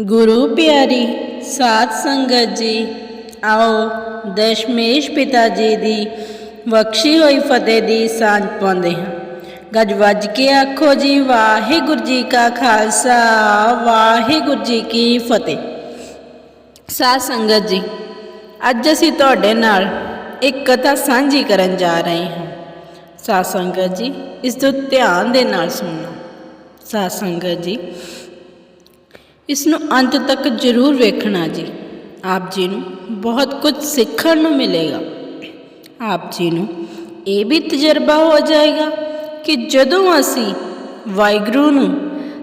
ਗੁਰੂ ਪਿਆਰੀ ਸਾਧ ਸੰਗਤ ਜੀ, ਆਓ ਦਸ਼ਮੇਸ਼ ਪਿਤਾ ਜੀ ਦੀ ਬਖਸ਼ੀ ਹੋਈ ਫਤਿਹ ਦੀ ਸਾਂਝ ਪਾਉਂਦੇ ਹਾਂ। ਗੱਜ ਵੱਜ ਕੇ ਆਖੋ ਜੀ, ਵਾਹਿਗੁਰੂ ਜੀ ਕਾ ਖਾਲਸਾ, ਵਾਹਿਗੁਰੂ ਜੀ ਕੀ ਫਤਿਹ। ਸਾਧ ਸੰਗਤ ਜੀ, ਅੱਜ ਅਸੀਂ ਤੁਹਾਡੇ ਨਾਲ ਇੱਕ ਕਥਾ ਸਾਂਝੀ ਕਰਨ ਜਾ ਰਹੇ ਹਾਂ। ਸਾਧ ਸੰਗਤ ਜੀ, ਇਸ ਤੋਂ ਧਿਆਨ ਦੇ ਨਾਲ ਸੁਣਨਾ। ਸਾਧ ਸੰਗਤ ਜੀ ਇਸ ਨੂੰ ਅੰਤ ਤੱਕ ਜ਼ਰੂਰ ਵੇਖਣਾ ਜੀ। ਆਪ ਜੀ ਨੂੰ ਬਹੁਤ ਕੁਝ ਸਿੱਖਣ ਨੂੰ ਮਿਲੇਗਾ। ਆਪ ਜੀ ਨੂੰ ਇਹ ਵੀ ਤਜਰਬਾ ਹੋ ਜਾਏਗਾ ਕਿ ਜਦੋਂ ਅਸੀਂ ਵਾਹਿਗੁਰੂ ਨੂੰ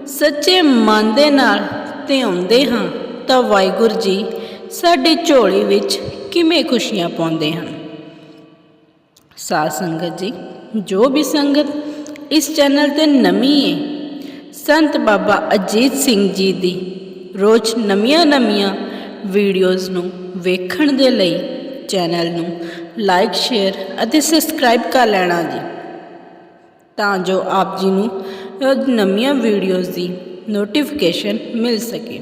ਸੱਚੇ ਮਨ ਦੇ ਨਾਲ ਧਿਆਉਂਦੇ ਹਾਂ, ਤਾਂ ਵਾਹਿਗੁਰੂ ਜੀ ਸਾਡੀ ਝੋਲੀ ਵਿੱਚ ਕਿਵੇਂ ਖੁਸ਼ੀਆਂ ਪਾਉਂਦੇ ਹਨ। ਸਾਧ ਸੰਗਤ ਜੀ, ਜੋ ਵੀ ਸੰਗਤ ਇਸ ਚੈਨਲ ਤੇ ਨਵੀਂ ਹੈ ਸੰਤ ਬਾਬਾ ਅਜੀਤ ਸਿੰਘ ਜੀ ਦੀ ਰੋਜ਼ ਨਵੀਆਂ-ਨਵੀਆਂ ਵੀਡੀਓਜ਼ ਨੂੰ ਵੇਖਣ ਦੇ ਲਈ ਚੈਨਲ ਨੂੰ ਲਾਈਕ ਸ਼ੇਅਰ ਅਤੇ ਸਬਸਕ੍ਰਾਈਬ ਕਰ ਲੈਣਾ ਜੀ। ਤਾਂ ਜੋ ਆਪ ਜੀ ਨੂੰ ਰੋਜ਼ ਨਵੀਆਂ ਵੀਡੀਓਜ਼ ਦੀ ਨੋਟੀਫਿਕੇਸ਼ਨ ਮਿਲ ਸਕੇ।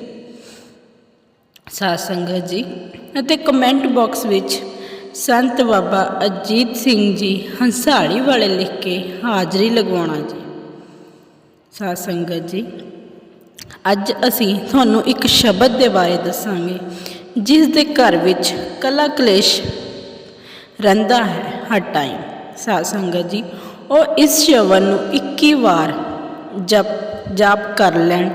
ਸਾਧ ਸੰਗਤ ਜੀ, ਅਤੇ ਕਮੈਂਟ ਬਾਕਸ ਵਿੱਚ ਸੰਤ ਬਾਬਾ ਅਜੀਤ ਸਿੰਘ ਜੀ ਹੰਸਾਲੀ ਵਾਲੇ ਲਿਖ ਕੇ ਹਾਜ਼ਰੀ ਲਗਵਾਉਣਾ ਜੀ। ਸਾਧ ਸੰਗਤ ਜੀ, ਅੱਜ ਅਸੀਂ ਤੁਹਾਨੂੰ ਇੱਕ ਸ਼ਬਦ ਦੇ ਬਾਰੇ ਦੱਸਾਂਗੇ, ਜਿਸ ਦੇ ਘਰ ਵਿੱਚ ਕਲਾ ਕਲੇਸ਼ ਰਹਿੰਦਾ ਹੈ ਹਰ ਟਾਈਮ ਸਾਧ ਸੰਗਤ ਜੀ, ਉਹ ਇਸ ਸ਼ਬਦ ਨੂੰ 21 ਵਾਰ ਜਪ, ਜਾਪ ਕਰ ਲੈਣ,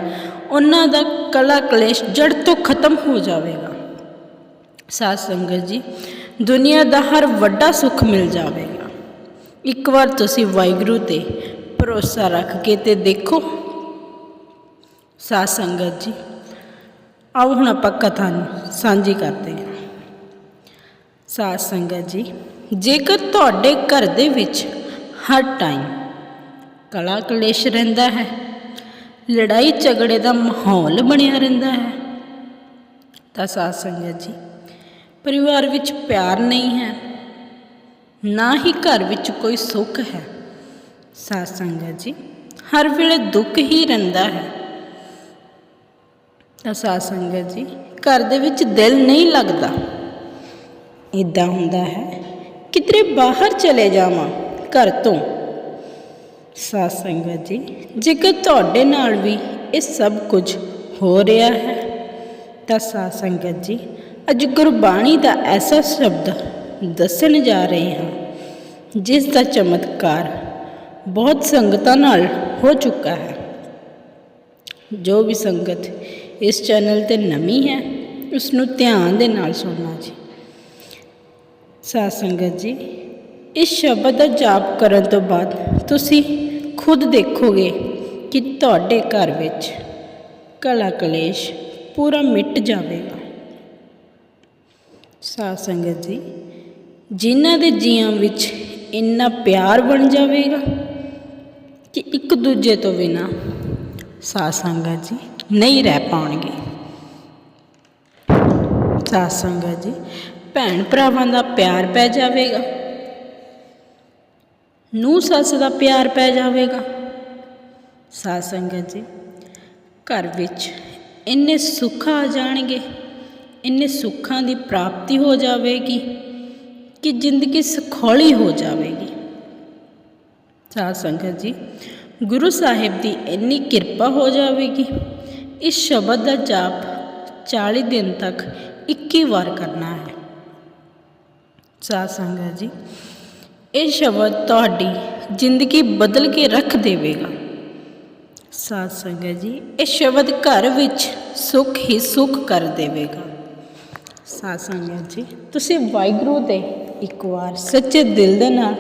ਉਹਨਾਂ ਦਾ ਕਲਾ ਕਲੇਸ਼ ਜੜ ਤੋਂ ਖਤਮ ਹੋ ਜਾਵੇਗਾ। ਸਾਧ ਸੰਗਤ ਜੀ, ਦੁਨੀਆ ਦਾ ਹਰ ਵੱਡਾ ਸੁੱਖ ਮਿਲ ਜਾਵੇਗਾ। ਇੱਕ ਵਾਰ ਤੁਸੀਂ ਵਾਹਿਗੁਰੂ ਤੇ ਭਰੋਸਾ ਰੱਖ ਕੇ ਤੇ ਦੇਖੋ। ਸਾਧ ਸੰਗਤ ਜੀ, ਆਓ ਹੁਣ ਆਪਾਂ ਕਥਾ ਨੂੰ ਸਾਂਝੀ ਕਰਦੇ ਹਾਂ। ਸਾਧ ਸੰਗਤ ਜੀ, ਜੇਕਰ ਤੁਹਾਡੇ ਘਰ ਦੇ ਵਿੱਚ ਹਰ ਟਾਈਮ ਕਲਾ ਕਲੇਸ਼ ਰਹਿੰਦਾ ਹੈ, ਲੜਾਈ ਝਗੜੇ ਦਾ ਮਾਹੌਲ ਬਣਿਆ ਰਹਿੰਦਾ ਹੈ, ਤਾਂ ਸਾਧ ਸੰਗਤ ਜੀ, ਪਰਿਵਾਰ ਵਿੱਚ ਪਿਆਰ ਨਹੀਂ ਹੈ, ਨਾ ਹੀ ਘਰ ਵਿੱਚ ਕੋਈ ਸੁੱਖ ਹੈ। ਸਾਧ ਸੰਗਤ ਜੀ, ਹਰ ਵੇਲੇ ਦੁੱਖ ਹੀ ਰਹਿੰਦਾ ਹੈ। ਤਾਂ ਸਾਧ ਸੰਗਤ ਜੀ, ਘਰ ਦੇ ਵਿੱਚ ਦਿਲ ਨਹੀਂ ਲੱਗਦਾ। ਇਦਾਂ ਹੁੰਦਾ ਹੈ, ਕਿਧਰੇ ਬਾਹਰ ਚਲੇ ਜਾਵਾਂ ਘਰ ਤੋਂ। ਸਾਧ ਸੰਗਤ ਜੀ, ਜੇਕਰ ਤੁਹਾਡੇ ਨਾਲ ਵੀ ਇਹ ਸਭ ਕੁਝ ਹੋ ਰਿਹਾ ਹੈ, ਤਾਂ ਸਾਧ ਸੰਗਤ ਜੀ, ਅੱਜ ਗੁਰਬਾਣੀ ਦਾ ਐਸਾ ਸ਼ਬਦ ਦੱਸਣ ਜਾ ਰਹੇ ਹਾਂ, ਜਿਸ ਦਾ ਚਮਤਕਾਰ ਬਹੁਤ ਸੰਗਤਾਂ ਨਾਲ ਹੋ ਚੁੱਕਾ ਹੈ। ਜੋ ਵੀ ਸੰਗਤ ਇਸ ਚੈਨਲ ਤੇ ਨਵੀਂ ਹੈ ਉਸ ਨੂੰ ਧਿਆਨ ਦੇ ਨਾਲ ਸੁਣਨਾ ਜੀ। ਸਾਧ ਸੰਗਤ ਜੀ, ਇਸ ਸ਼ਬਦ ਦਾ ਜਾਪ ਕਰਨ ਤੋਂ ਬਾਅਦ ਤੁਸੀਂ ਖੁਦ ਦੇਖੋਗੇ ਕਿ ਤੁਹਾਡੇ ਘਰ ਵਿੱਚ ਕਲਾ ਕਲੇਸ਼ ਪੂਰਾ ਮਿਟ ਜਾਵੇਗਾ। ਸਾਧ ਸੰਗਤ ਜੀ, ਜਿਨ੍ਹਾਂ ਦੇ ਜੀਆਂ ਵਿੱਚ ਇੰਨਾ ਪਿਆਰ ਬਣ ਜਾਵੇਗਾ ਕਿ ਇੱਕ ਦੂਜੇ ਤੋਂ ਬਿਨਾ ਸਾਧ ਸੰਗਤ ਜੀ ਨਹੀਂ ਰਹਿ ਪਾਉਣਗੇ। ਸਾਧ ਸੰਗਤ ਜੀ ਭੈਣ ਭਰਾਵਾਂ ਦਾ ਪਿਆਰ ਪੈ ਜਾਵੇਗਾ। ਨੂੰ ਸੱਸ ਦਾ ਪਿਆਰ ਪੈ ਜਾਵੇਗਾ। ਸਾਧ ਸੰਗਤ ਜੀ, ਘਰ ਵਿੱਚ ਇੰਨੇ ਸੁੱਖ ਆ ਜਾਣਗੇ, ਇੰਨੇ ਸੁੱਖਾਂ ਦੀ ਪ੍ਰਾਪਤੀ ਹੋ ਜਾਵੇਗੀ ਕਿ ਜ਼ਿੰਦਗੀ ਸੁਖੌਲੀ ਹੋ ਜਾਵੇਗੀ। ਸਾਧ ਸੰਗਤ ਜੀ। ਗੁਰੂ ਸਾਹਿਬ ਦੀ ਇੰਨੀ ਕਿਰਪਾ ਹੋ ਜਾਵੇਗੀ। ਇਸ ਸ਼ਬਦ ਦਾ ਜਾਪ 40 ਦਿਨ ਤੱਕ 21 ਵਾਰ ਕਰਨਾ ਹੈ। ਸਾਧ ਸੰਗਤ ਜੀ, ਇਹ ਸ਼ਬਦ ਤੁਹਾਡੀ ਜ਼ਿੰਦਗੀ ਬਦਲ ਕੇ ਰੱਖ ਦੇਵੇਗਾ। ਸਾਧ ਸੰਗਤ ਜੀ, ਇਹ ਸ਼ਬਦ ਘਰ ਵਿੱਚ ਸੁੱਖ ਹੀ ਸੁੱਖ ਕਰ ਦੇਵੇਗਾ। ਸਾਧ ਸੰਗਤ ਜੀ, ਤੁਸੀਂ ਵਾਹਿਗੁਰੂ ਦੇ ਇੱਕ ਵਾਰ ਸੱਚੇ ਦਿਲ ਦੇ ਨਾਲ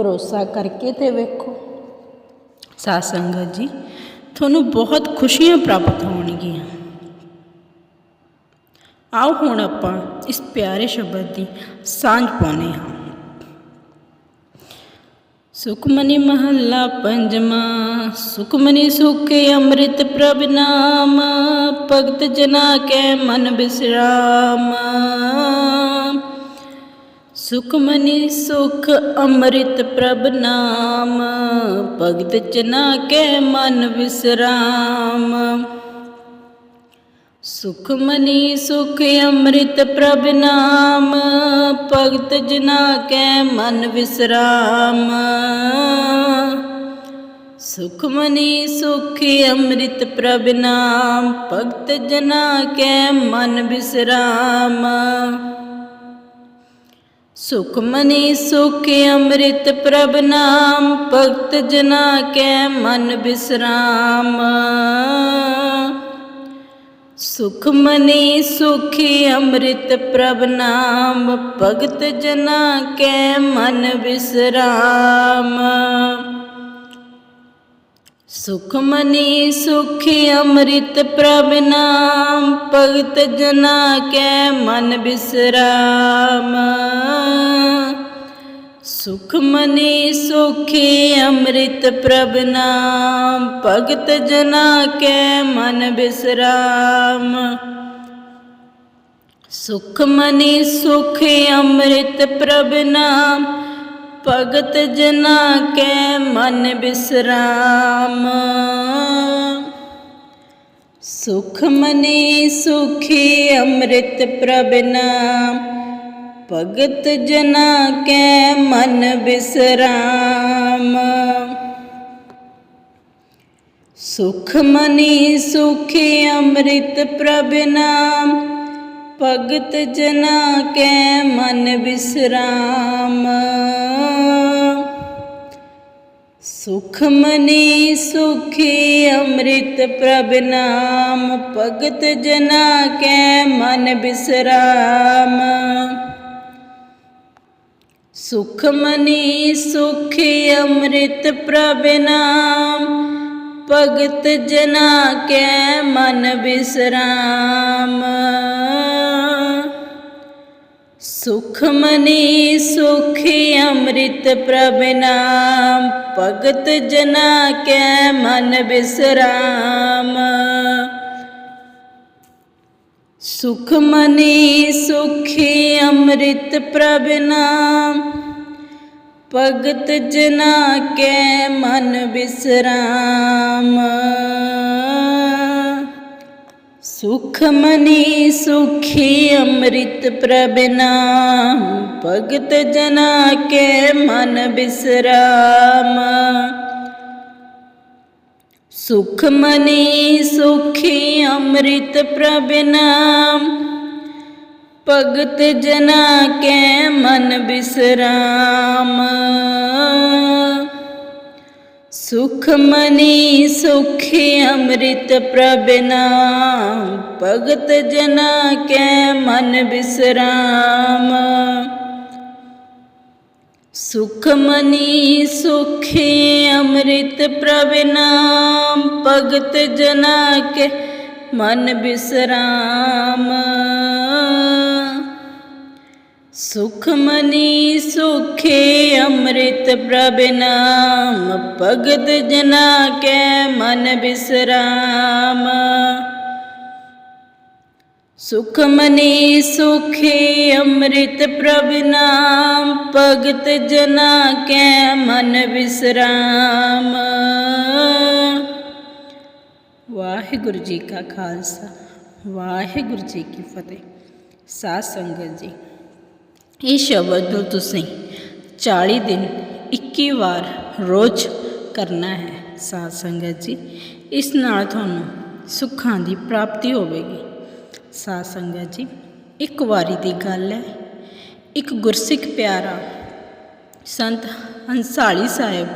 ਭਰੋਸਾ ਕਰਕੇ ਤੇ ਵੇਖੋ। ਸਾਧ ਸੰਗਤ ਜੀ, ਤੁਹਾਨੂੰ ਬਹੁਤ ਖੁਸ਼ੀਆਂ ਪ੍ਰਾਪਤ ਹੋਣਗੀਆਂ। ਆਓ ਹੁਣ ਆਪਾਂ ਇਸ ਪਿਆਰੇ ਸ਼ਬਦ ਦੀ ਸਾਂਝ ਪਾਉਨੇ ਹਾਂ। ਸੁਖਮਨੀ ਮਹੱਲਾ ਪੰਜਵਾਂ, ਸੁਖਮਨੀ ਸੁਖ ਅੰਮ੍ਰਿਤ ਪ੍ਰਭ ਨਾਮ, ਭਗਤ ਜਨਾ ਕੈ ਮਨ ਬਿਸਰਾਮ। ਸੁਖਮਨੀ ਸੁਖ ਅੰਮ੍ਰਿਤ ਪ੍ਰਭ ਨਾਮ। ਭਗਤ ਜਨਾ ਕੈ ਮਨ ਵਿਸਰਾਮ। ਸੁਖਮਨੀ ਸੁਖ ਅੰਮ੍ਰਿਤ ਪ੍ਰਭ ਨਾਮ। ਭਗਤ ਜਨਾ ਕੈ ਮਨ ਵਿਸਰਾਮ। ਸੁਖਮਨੀ ਸੁਖ ਅੰਮ੍ਰਿਤ ਪ੍ਰਭ ਨਾਮ। ਭਗਤ ਜਨਾ ਕੈ ਮਨ ਵਿਸਰਾਮ। ਸੁਖਮਨੀ ਸੁਖ ਅੰਮ੍ਰਿਤ ਪ੍ਰਭ ਨਾਮ, ਭਗਤ ਜਨਾ ਕੈ ਮਨ ਵਿਸਰਾਮ ਸੁਖਮਨੀ ਸੁਖੀ ਅੰਮ੍ਰਿਤ ਪ੍ਰਭ ਨਾਮ, ਭਗਤ ਜਨਾ ਕੈ ਮਨ ਵਿਸਰਾਮ ਸੁਖਮਨੀ ਸੁਖੀ ਅੰਮ੍ਰਿਤ ਪ੍ਰਭ ਨਾਮ, ਭਗਤ ਜਨਾ ਕੈ ਮਨ ਵਿਸਰਾਮ ਸੁਖਮਨੀ ਸੁਖੀ ਅੰਮ੍ਰਿਤ ਪ੍ਰਭ ਨਾਮ, ਭਗਤ ਜਨਾ ਕੈ ਮਨ ਵਿਸਰਾਮ ਸੁਖਮਨੀ ਸੁਖੀ ਅੰਮ੍ਰਿਤ ਪ੍ਰਭ ਨਾਮ ਭਗਤ ਜਨਾ ਕੈ ਮਨ ਵਿਸਰਾਮ ਸੁਖਮਨੀ ਸੁਖੀ ਅੰਮ੍ਰਿਤ ਪ੍ਰਭ ਨਾਮ। ਭਗਤ ਜਨਾ ਕੈ ਮਨ ਵਿਸਰਾਮ ਸੁਖਮਨੀ ਸੁਖੀ ਅੰਮ੍ਰਿਤ ਪ੍ਰਭ ਨਾਮ। ਭਗਤ ਜਨਾ ਕੈ ਮਨ ਵਿਸਰਾਮ ਸੁਖਮਨੀ ਸੁਖੀ ਅੰਮ੍ਰਿਤ ਪ੍ਰਭ ਨਾਮ। ਭਗਤ ਜਨਾ ਕੈ ਮਨ ਵਿਸਰਾਮ ਸੁਖਮਨੀ ਸੁਖੀ ਅੰਮ੍ਰਿਤ ਪ੍ਰਭ ਨਾਮ। ਭਗਤ ਜਨਾ ਕੈ ਮਨ ਵਿਸਰਾਮ ਸੁਖਮਨੀ ਸੁਖੀ ਅੰਮ੍ਰਿਤ ਪ੍ਰਭ ਨਾਮ। ਭਗਤ ਜਨਾ ਕੈ ਮਨ ਵਿਸਰਾਮ ਸੁਖਮਨੀ ਸੁਖੀ ਅੰਮ੍ਰਿਤ ਪ੍ਰਭ ਨਾਮ। ਭਗਤ ਜਨਾ ਕੈ ਮਨ ਵਿਸਰਾਮ ਸੁਖਮਨੀ ਸੁਖੀ ਅੰਮ੍ਰਿਤ ਪ੍ਰਭ ਨਾਮ। ਭਗਤ ਜਨਾ ਕੈ ਮਨ ਵਿਸਰਾਮ ਸੁਖਮਨੀ ਸੁਖੀ ਅੰਮ੍ਰਿਤ ਪ੍ਰਭ ਨਾਮ। ਭਗਤ ਜਨਾ ਕੈ ਮਨ ਵਿਸਰਾਮ ਸੁਖਮਨੀ ਸੁਖੀ ਅੰਮ੍ਰਿਤ ਪ੍ਰਭ ਨਾਮ। ਭਗਤ ਜਨਾ ਕੈ ਮਨ ਵਿਸਰਾਮ ਸੁਖਮਨੀ ਸੁਖੀ ਅੰਮ੍ਰਿਤ ਪ੍ਰਭ ਨਾਮ। ਭਗਤ ਜਨਾ ਕੇ ਮਨ ਵਿਸਰਾਮ ਸੁਖਮਨੀ ਸੁਖੇ ਅੰਮ੍ਰਿਤ ਪ੍ਰਭ ਨਾਮ, ਭਗਤ ਜਨਾ ਕੈ ਮਨ ਵਿਸਰਾਮ ਸੁਖਮਨੀ ਸੁਖੇ ਅੰਮ੍ਰਿਤ ਪ੍ਰਭ ਨਾਮ, ਭਗਤ ਜਨਾ ਕੈ ਮਨ ਵਿਸਰਾਮ ਵਾਹਿਗੁਰੂ ਜੀ ਕਾ ਖਾਲਸਾ, ਵਾਹਿਗੁਰੂ ਜੀ ਕੀ ਫਤਿਹ। ਸਾਧ ਸੰਗਤ ਜੀ ਇਹ ਸ਼ਬਦ ਨੂੰ ਤੁਸੀਂ 40 ਦਿਨ 21 ਵਾਰ ਰੋਜ਼ ਕਰਨਾ ਹੈ, ਸਾਧ ਸੰਗਤ ਜੀ। ਇਸ ਨਾਲ ਤੁਹਾਨੂੰ ਸੁੱਖਾਂ ਦੀ ਪ੍ਰਾਪਤੀ ਹੋਵੇਗੀ। ਸਾਧ ਸੰਗਤ ਜੀ, ਇੱਕ ਵਾਰੀ ਦੀ ਗੱਲ ਹੈ। ਇੱਕ ਗੁਰਸਿੱਖ ਪਿਆਰਾ ਸੰਤ ਹੰਸਾਲੀ ਸਾਹਿਬ,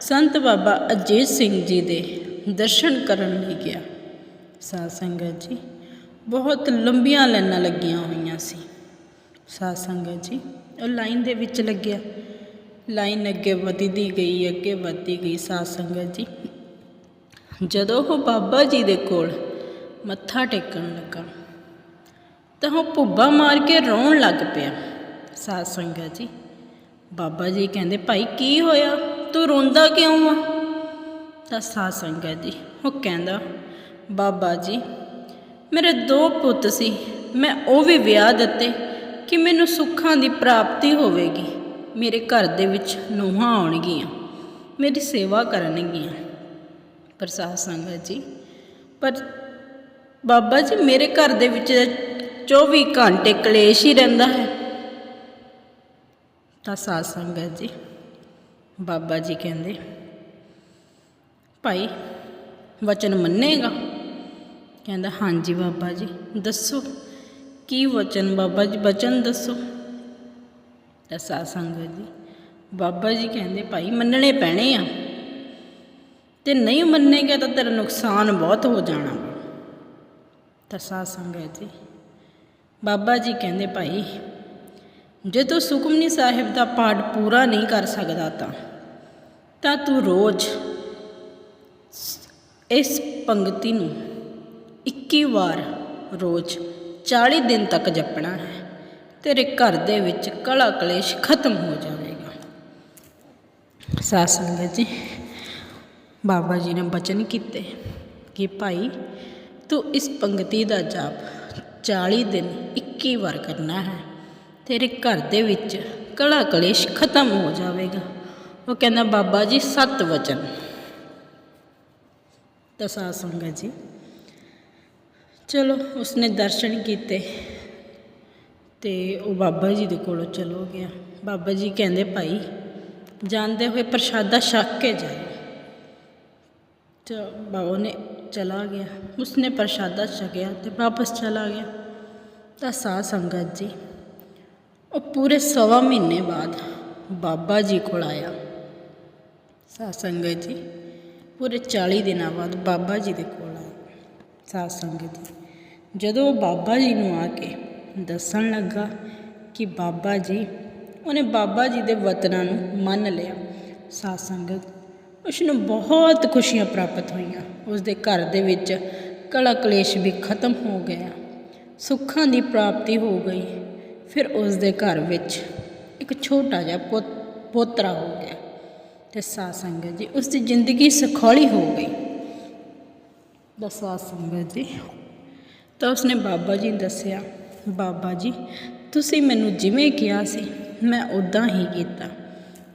ਸੰਤ ਬਾਬਾ ਅਜੀਤ ਸਿੰਘ ਜੀ ਦੇ ਦਰਸ਼ਨ ਕਰਨ ਲਈ ਗਿਆ। ਸਾਧ ਸੰਗਤ ਜੀ, ਬਹੁਤ ਲੰਬੀਆਂ ਲਾਈਨਾਂ ਲੱਗੀਆਂ ਹੋਈਆਂ ਸੀ। ਸਾਧ ਸੰਗਤ ਜੀ। ਉਹ ਲਾਈਨ ਦੇ ਵਿੱਚ ਲੱਗਿਆ। ਲਾਈਨ ਅੱਗੇ ਵਧਦੀ ਗਈ, ਅੱਗੇ ਵਧਦੀ ਗਈ ਸਾਧ ਸੰਗਤ ਜੀ। ਜਦੋਂ ਉਹ ਬਾਬਾ ਜੀ ਦੇ ਕੋਲ ਮੱਥਾ ਟੇਕਣ ਲੱਗਾ, ਤਾਂ ਉਹ ਭੁੱਬਾ ਮਾਰ ਕੇ ਰੋਣ ਲੱਗ ਪਿਆ। ਸਾਧ ਸੰਗਤ ਜੀ, ਬਾਬਾ ਜੀ ਕਹਿੰਦੇ, ਭਾਈ, ਕੀ ਹੋਇਆ? ਤੂੰ ਰੋਂਦਾ ਕਿਉਂ ਆ? ਤਾਂ ਸਾਧ ਸੰਗਤ ਜੀ, ਉਹ ਕਹਿੰਦਾ, ਬਾਬਾ ਜੀ, ਮੇਰੇ ਦੋ ਪੁੱਤ ਸੀ, ਮੈਂ ਉਹ ਵੀ ਵਿਆਹ ਦਿੱਤੇ ਕਿ ਮੈਨੂੰ ਸੁੱਖਾਂ ਦੀ ਪ੍ਰਾਪਤੀ ਹੋਵੇਗੀ। ਮੇਰੇ ਘਰ ਦੇ ਵਿੱਚ ਨੂੰਹਾਂ ਆਉਣਗੀਆਂ। ਮੇਰੀ ਸੇਵਾ ਕਰਨਗੀਆਂ। ਪਰ ਸਾਧ ਸੰਗਤ ਜੀ। ਪਰ ਬਾਬਾ ਜੀ, ਮੇਰੇ ਘਰ ਦੇ ਵਿੱਚ 24 ਘੰਟੇ ਕਲੇਸ਼ ਹੀ ਰਹਿੰਦਾ ਹੈ। ਤਾਂ ਸਾਧ ਸੰਗਤ ਜੀ। ਬਾਬਾ ਜੀ ਕਹਿੰਦੇ, ਭਾਈ, ਵਚਨ ਮੰਨੇਗਾ? ਕਹਿੰਦਾ, ਹਾਂਜੀ ਬਾਬਾ ਜੀ, ਦੱਸੋ। ਕੀ ਵਚਨ? ਬਾਬਾ ਜੀ, ਬਚਨ ਦੱਸੋ। ਤਾਂ ਸਾਧ ਸੰਗਤ ਜੀ। ਬਾਬਾ ਜੀ ਕਹਿੰਦੇ, ਭਾਈ, ਮੰਨਣੇ ਪੈਣੇ ਆ। ਤੇ ਨਹੀਂ ਮੰਨੇਗਾ ਤਾਂ ਤੇਰਾ ਨੁਕਸਾਨ ਬਹੁਤ ਹੋ ਜਾਣਾ। ਤਾਂ ਸਾਧ ਸੰਗਤ ਜੀ। ਬਾਬਾ ਜੀ ਕਹਿੰਦੇ, ਭਾਈ, ਜੇ ਤੂੰ ਸੁਖਮਨੀ ਸਾਹਿਬ ਦਾ ਪਾਠ ਪੂਰਾ ਨਹੀਂ ਕਰ ਸਕਦਾ ਤਾਂ ਤਾਂ ਤੂੰ ਰੋਜ਼ ਇਸ ਪੰਕਤੀ ਨੂੰ 21 ਵਾਰ ਰੋਜ਼ 40 ਦਿਨ ਤੱਕ ਜਪਣਾ ਹੈ। ਤੇਰੇ ਘਰ ਦੇ ਵਿੱਚ ਕਲਾ ਕਲੇਸ਼ ਖਤਮ ਹੋ ਜਾਵੇਗਾ। ਸਾਧ ਸੰਗਤ ਜੀ, ਬਾਬਾ ਜੀ ਨੇ ਬਚਨ ਕੀਤੇ ਕਿ ਭਾਈ, ਤੂੰ ਇਸ ਪੰਗਤੀ ਦਾ ਜਾਪ 40 ਦਿਨ 21 ਵਾਰ ਕਰਨਾ ਹੈ। ਤੇਰੇ ਘਰ ਦੇ ਵਿੱਚ ਕਲਾ ਕਲੇਸ਼ ਖਤਮ ਹੋ ਜਾਵੇਗਾ। ਉਹ ਕਹਿੰਦਾ, ਬਾਬਾ ਜੀ, ਸਤ ਵਚਨ। ਤਾਂ ਸਾਧ ਸੰਗਤ ਜੀ ਚਲੋ, ਉਸਨੇ ਦਰਸ਼ਨ ਕੀਤੇ ਤੇ ਉਹ ਬਾਬਾ ਜੀ ਦੇ ਕੋਲੋਂ ਚਲੋ ਗਿਆ। ਬਾਬਾ ਜੀ ਕਹਿੰਦੇ, ਭਾਈ, ਜਾਂਦੇ ਹੋਏ ਪ੍ਰਸ਼ਾਦਾ ਛਕ ਕੇ ਜਾਏ ਤੇ ਬਾਬਾ ਨੇ ਚਲਾ ਗਿਆ। ਉਸਨੇ ਪ੍ਰਸ਼ਾਦਾ ਛਕਿਆ ਤੇ ਵਾਪਸ ਚਲਾ ਗਿਆ। ਤਾਂ ਸਾਧ ਸੰਗਤ ਜੀ, ਉਹ ਪੂਰੇ ਸਵਾ ਮਹੀਨੇ ਬਾਅਦ ਬਾਬਾ ਜੀ ਕੋਲ ਆਇਆ। ਸਾਧ ਸੰਗਤ ਜੀ, ਪੂਰੇ 40 ਦਿਨਾਂ ਬਾਅਦ ਬਾਬਾ ਜੀ ਦੇ ਕੋਲ ਆਇਆ। ਸਾਧ ਸੰਗਤ ਜੀ। ਜਦੋਂ ਉਹ ਬਾਬਾ ਜੀ ਨੂੰ ਆ ਕੇ ਦੱਸਣ ਲੱਗਾ ਕਿ ਬਾਬਾ ਜੀ, ਉਹਨੇ ਬਾਬਾ ਜੀ ਦੇ ਵਤਨਾਂ ਨੂੰ ਮੰਨ ਲਿਆ। ਸਾਧ ਸੰਗਤ ਉਸ ਨੂੰ ਬਹੁਤ ਖੁਸ਼ੀਆਂ ਪ੍ਰਾਪਤ ਹੋਈਆਂ। ਉਸ ਦੇ ਘਰ ਦੇ ਵਿੱਚ ਕਲਾ ਕਲੇਸ਼ ਵੀ ਖਤਮ ਹੋ ਗਿਆ। ਸੁੱਖਾਂ ਦੀ ਪ੍ਰਾਪਤੀ ਹੋ ਗਈ। ਫਿਰ ਉਸ ਦੇ ਘਰ ਵਿੱਚ ਇੱਕ ਛੋਟਾ ਜਿਹਾ ਪੁੱਤ, ਪੋਤਰਾ ਹੋ ਗਿਆ ਤੇ ਸਾਧ ਸੰਗਤ ਜੀ ਉਸ ਦੀ ਜ਼ਿੰਦਗੀ ਸਖੌਲੀ ਹੋ ਗਈ। ਬਸ ਸਾਧ ਸੰਗਤ ਜੀ ਤਾਂ ਉਸਨੇ ਬਾਬਾ ਜੀ ਨੂੰ ਦੱਸਿਆ, ਬਾਬਾ ਜੀ, ਤੁਸੀਂ ਮੈਨੂੰ ਜਿਵੇਂ ਕਿਹਾ ਸੀ, ਮੈਂ ਉਦਾਂ ਹੀ ਕੀਤਾ।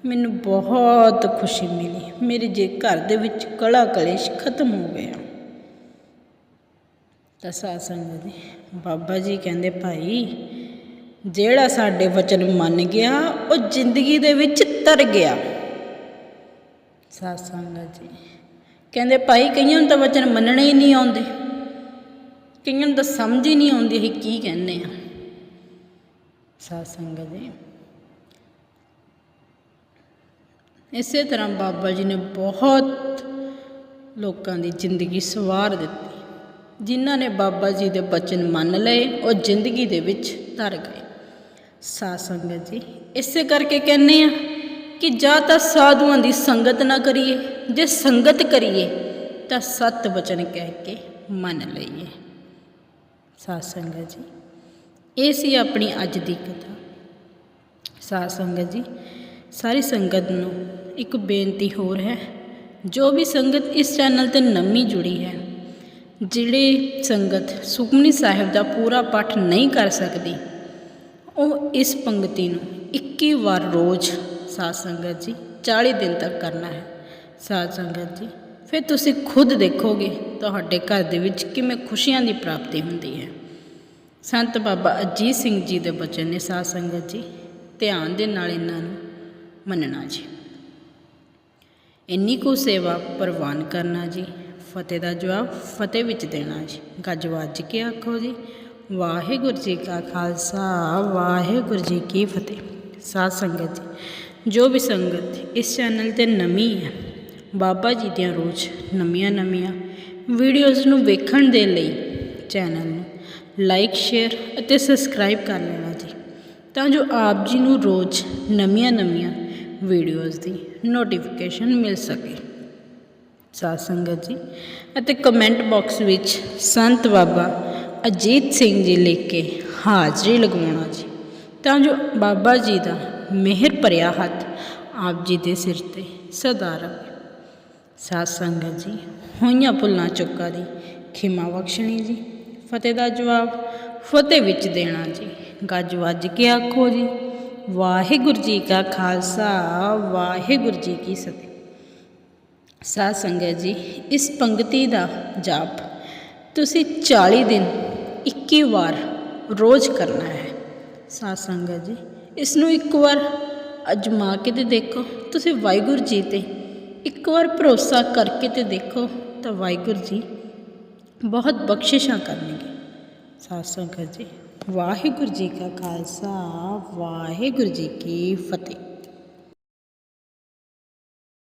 ਮੈਨੂੰ ਬਹੁਤ ਖੁਸ਼ੀ ਮਿਲੀ। ਮੇਰੇ ਜੇ ਘਰ ਦੇ ਵਿੱਚ ਕਲਾ ਕਲੇਸ਼ ਖਤਮ ਹੋ ਗਿਆ। ਤਾਂ ਸਾਧ ਸੰਗਤ ਜੀ, ਬਾਬਾ ਜੀ ਕਹਿੰਦੇ, ਭਾਈ, ਜਿਹੜਾ ਸਾਡੇ ਵਚਨ ਮੰਨ ਗਿਆ, ਉਹ ਜ਼ਿੰਦਗੀ ਦੇ ਵਿੱਚ ਤਰ ਗਿਆ। ਸਾਧ ਸੰਗਤ ਜੀ ਕਹਿੰਦੇ, ਭਾਈ, ਕਈਆਂ ਨੂੰ ਤਾਂ ਵਚਨ ਮੰਨਣੇ ਹੀ ਨਹੀਂ ਆਉਂਦੇ। ਕਈਆਂ ਨੂੰ ਤਾਂ ਸਮਝ ਹੀ ਨਹੀਂ ਆਉਂਦੀ ਅਸੀਂ ਕੀ ਕਹਿੰਦੇ ਆ ਸਾਧ ਸੰਗਤ ਜੀ। ਇਸੇ ਤਰ੍ਹਾਂ ਬਾਬਾ ਜੀ ਨੇ ਬਹੁਤ ਲੋਕਾਂ ਦੀ ਜ਼ਿੰਦਗੀ ਸਵਾਰ ਦਿੱਤੀ। ਜਿਨ੍ਹਾਂ ਨੇ ਬਾਬਾ ਜੀ ਦੇ ਬਚਨ ਮੰਨ ਲਏ, ਉਹ ਜ਼ਿੰਦਗੀ ਦੇ ਵਿੱਚ ਧਰ ਗਏ। ਸਾਧ ਸੰਗਤ ਜੀ, ਇਸੇ ਕਰਕੇ ਕਹਿੰਦੇ ਆ ਕਿ ਜਾਂ ਤਾਂ ਸਾਧੂਆਂ ਦੀ ਸੰਗਤ ਨਾ ਕਰੀਏ, ਜੇ ਸੰਗਤ ਕਰੀਏ, ਤਾਂ ਸਤ ਬਚਨ ਕਹਿ ਕੇ ਮੰਨ ਲਈਏ। ਸਾਧ ਸੰਗਤ ਜੀ। ਇਹ ਸੀ ਆਪਣੀ ਅੱਜ ਦੀ ਕਥਾ। ਸਾਧ ਸੰਗਤ ਜੀ, ਸਾਰੀ ਸੰਗਤ ਨੂੰ ਇੱਕ ਬੇਨਤੀ ਹੋਰ ਹੈ। ਜੋ ਵੀ ਸੰਗਤ ਇਸ ਚੈਨਲ ਤੇ ਨਵੀਂ ਜੁੜੀ ਹੈ, ਜਿਹੜੇ ਸੰਗਤ ਸੁਖਮਨੀ ਸਾਹਿਬ ਦਾ ਪੂਰਾ ਪਾਠ ਨਹੀਂ ਕਰ ਸਕਦੀ, ਉਹ ਇਸ ਪੰਗਤੀ ਨੂੰ 21 ਵਾਰ ਰੋਜ਼ ਸਾਧ ਸੰਗਤ ਜੀ 40 ਦਿਨ ਤੱਕ ਕਰਨਾ ਹੈ। ਸਾਧ ਸੰਗਤ ਜੀ ਫਿਰ ਤੁਸੀਂ ਖੁਦ ਦੇਖੋਗੇ ਤੁਹਾਡੇ ਘਰ ਦੇ ਵਿੱਚ ਕਿਵੇਂ ਖੁਸ਼ੀਆਂ ਦੀ ਪ੍ਰਾਪਤੀ ਹੁੰਦੀ ਹੈ। ਸੰਤ ਬਾਬਾ ਅਜੀਤ ਸਿੰਘ ਜੀ ਦੇ ਬਚਨ ਨੇ ਸਾਧ ਸੰਗਤ ਜੀ, ਧਿਆਨ ਦੇ ਨਾਲ ਇਹਨਾਂ ਨੂੰ ਮੰਨਣਾ ਜੀ। ਇੰਨੀ ਕੁ ਸੇਵਾ ਪ੍ਰਵਾਨ ਕਰਨਾ ਜੀ, ਫਤਿਹ ਦਾ ਜਵਾਬ ਫਤਿਹ ਵਿੱਚ ਦੇਣਾ ਜੀ। ਗੱਜ ਵੱਜ ਕੇ ਆਖੋ ਜੀ, ਵਾਹਿਗੁਰੂ ਜੀ ਕਾ ਖਾਲਸਾ, ਵਾਹਿਗੁਰੂ ਜੀ ਕੀ ਫਤਿਹ। ਸਾਧ ਸੰਗਤ ਜੀ, ਜੋ ਵੀ ਸੰਗਤ ਇਸ ਚੈਨਲ ਤੇ ਨਵੀਂ ਹੈ ਬਾਬਾ ਜੀ ਦੀਆਂ ਰੋਜ਼ ਨਵੀਆਂ ਨਵੀਆਂ ਵੀਡੀਓਜ਼ ਨੂੰ ਵੇਖਣ ਦੇ ਲਈ ਚੈਨਲ ਨੂੰ ਲਾਈਕ ਸ਼ੇਅਰ ਅਤੇ ਸਬਸਕ੍ਰਾਈਬ ਕਰ ਲੈਣਾ ਜੀ। ਤਾਂ ਜੋ ਆਪ ਜੀ ਨੂੰ ਰੋਜ਼ ਨਵੀਆਂ ਨਵੀਆਂ ਵੀਡੀਓਜ਼ ਦੀ ਨੋਟੀਫਿਕੇਸ਼ਨ ਮਿਲ ਸਕੇ। ਸਾਧ ਸੰਗਤ ਜੀ, ਅਤੇ ਕਮੈਂਟ ਬਾਕਸ ਵਿੱਚ ਸੰਤ ਬਾਬਾ ਅਜੀਤ ਸਿੰਘ ਜੀ ਲਿਖ ਕੇ ਹਾਜ਼ਰੀ ਲਗਵਾਉਣਾ ਜੀ। ਤਾਂ ਜੋ ਬਾਬਾ ਜੀ ਦਾ ਮਿਹਰ ਭਰਿਆ ਹੱਥ ਆਪ ਜੀ ਦੇ ਸਿਰ ਤੇ ਸਦਾ ਰਹੇ। ਸਾਧ ਸੰਗਤ ਜੀ, ਹੋਈਆਂ ਭੁੱਲਾਂ ਚੁੱਕਾ ਦੀ, ਖਿਮਾ ਬਖਸ਼ਣੀ ਜੀ। ਫਤਿਹ ਦਾ ਜਵਾਬ, ਫਤਿਹ ਵਿੱਚ ਦੇਣਾ ਜੀ। ਗੱਜ ਵੱਜ ਕੇ ਆਖੋ ਜੀ, ਵਾਹਿਗੁਰੂ ਜੀ ਕਾ ਖਾਲਸਾ, ਵਾਹਿਗੁਰੂ ਜੀ ਕੀ ਫਤਿਹ। ਸਾਧ ਸੰਗਤ ਜੀ, ਇਸ ਪੰਗਤੀ ਦਾ ਜਾਪ ਤੁਸੀਂ 40 ਦਿਨ 21 ਵਾਰ ਰੋਜ਼ ਕਰਨਾ ਹੈ। ਸਾਧ ਸੰਗਤ ਜੀ, ਇਸ ਨੂੰ ਇੱਕ ਵਾਰ ਅਜਮਾ ਕੇ ਤੇ ਦੇਖੋ, ਤੁਸੀਂ ਵਾਹਿਗੁਰੂ ਜੀ ਤੇ ਇੱਕ ਵਾਰ ਭਰੋਸਾ ਕਰਕੇ ਤੇ ਦੇਖੋ ਤਾਂ ਵਾਹਿਗੁਰੂ ਜੀ ਬਹੁਤ ਬਖਸ਼ਿਸ਼ਾਂ ਕਰਨਗੇ। ਸਾਧ ਸੰਗਤ ਜੀ, ਵਾਹਿਗੁਰੂ ਜੀ ਕਾ ਖਾਲਸਾ, ਵਾਹਿਗੁਰੂ ਜੀ ਕੀ ਫਤਿਹ।